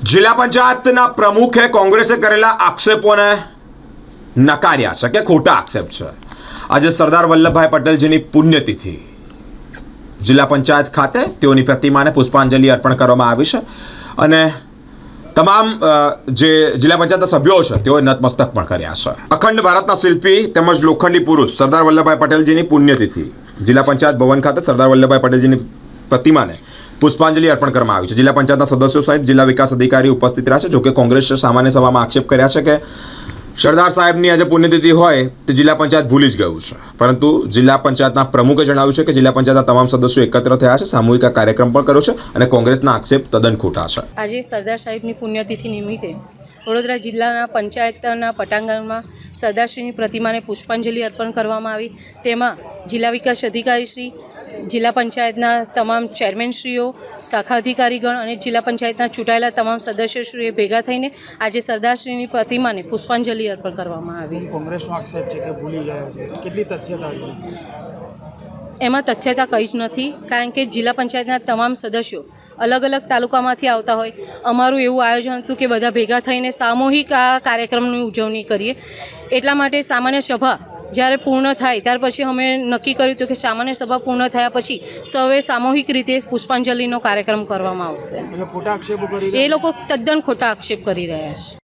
જિલ્લા પંચાયતના પ્રમુખે કોંગ્રેસે કરેલા આક્ષેપોને નકાર્યા છે કે ખોટા આક્ષેપ છે. આજે સરદાર વલ્લભભાઈ પટેલજીની પુણ્યતિથિ. જિલ્લા પંચાયત ખાતે તેઓની પ્રતિમાને પુષ્પાંજલિ અર્પણ કરવામાં આવી છે અને તમામ જે જિલ્લા પંચાયતના સભ્યો છે તેઓએ નતમસ્તક પણ કર્યા છે. અખંડ ભારતના શિલ્પી તેમજ લોખંડી પુરુષ સરદાર વલ્લભભાઈ પટેલજીની પુણ્યતિથિ. જિલ્લા પંચાયત ભવન ખાતે સરદાર વલ્લભભાઈ પટેલજીની પ્રતિમાને પુષ્પાંજલિ અર્પણ કરવામાં આવી છે. જિલ્લા પંચાયતના સદસ્યો સહિત જિલ્લા વિકાસ અધિકારી ઉપસ્થિત રહ્યા છે. જોકે કોંગ્રેસે સામાન્ય સભામાં આક્ષેપ કર્યા છે કે સરદાર સાહેબની આજે પુણ્યતિથિ હોય તે જિલ્લા પંચાયત ભૂલી જ ગયું છે. પરંતુ જિલ્લા પંચાયતના પ્રમુખે જણાવ્યું છે કે જિલ્લા પંચાયતના તમામ સદસ્યો એકત્ર થયા છે. સામૂહિક કાર્યક્રમ પણ કર્યો છે અને કોંગ્રેસના આક્ષેપ તદ્દન ખોટા છે. આજે સરદાર સાહેબની પુણ્યતિથિ નિમિત્તે વડોદરા જિલ્લાના પંચાયતના પટાંગણમાં સરદારશ્રીની પ્રતિમાને પુષ્પાંજલિ અર્પણ કરવામાં આવી. તેમાં જિલ્લા વિકાસ અધિકારીશ્રી જિલ્લા પંચાયતના તમામ ચેરમેનશ્રીઓ શાખા અધિકારીગણ અને જિલ્લા પંચાયતના ચૂંટાયેલા તમામ સદસ્યશ્રીએ ભેગા થઈને આજે સરદારશ્રીની પ્રતિમાને પુષ્પાંજલિ અર્પણ કરવામાં આવી. કોંગ્રેસનો આક્ષેપ છે કે ભૂલી ગયા છે. કેટલી તથ્યતા એમાં તથ્યતા કંઈ જ નથી કારણ કે જિલ્લા પંચાયતના તમામ સદસ્યો અલગ અલગ તાલુકામાંથી આવતા હોય. અમારું એવું આયોજન હતું કે બધા ભેગા થઈને સામૂહિક આ કાર્યક્રમની ઉજવણી કરીએ. એટલા માટે સામાન્ય સભા જ્યારે પૂર્ણ થાય ત્યાર પછી અમે નક્કી કર્યું હતું કે સામાન્ય સભા પૂર્ણ થયા પછી સૌએ સામૂહિક રીતે પુષ્પાંજલિનો કાર્યક્રમ કરવામાં આવશે. એ લોકો તદ્દન ખોટા આક્ષેપ કરી રહ્યા છે.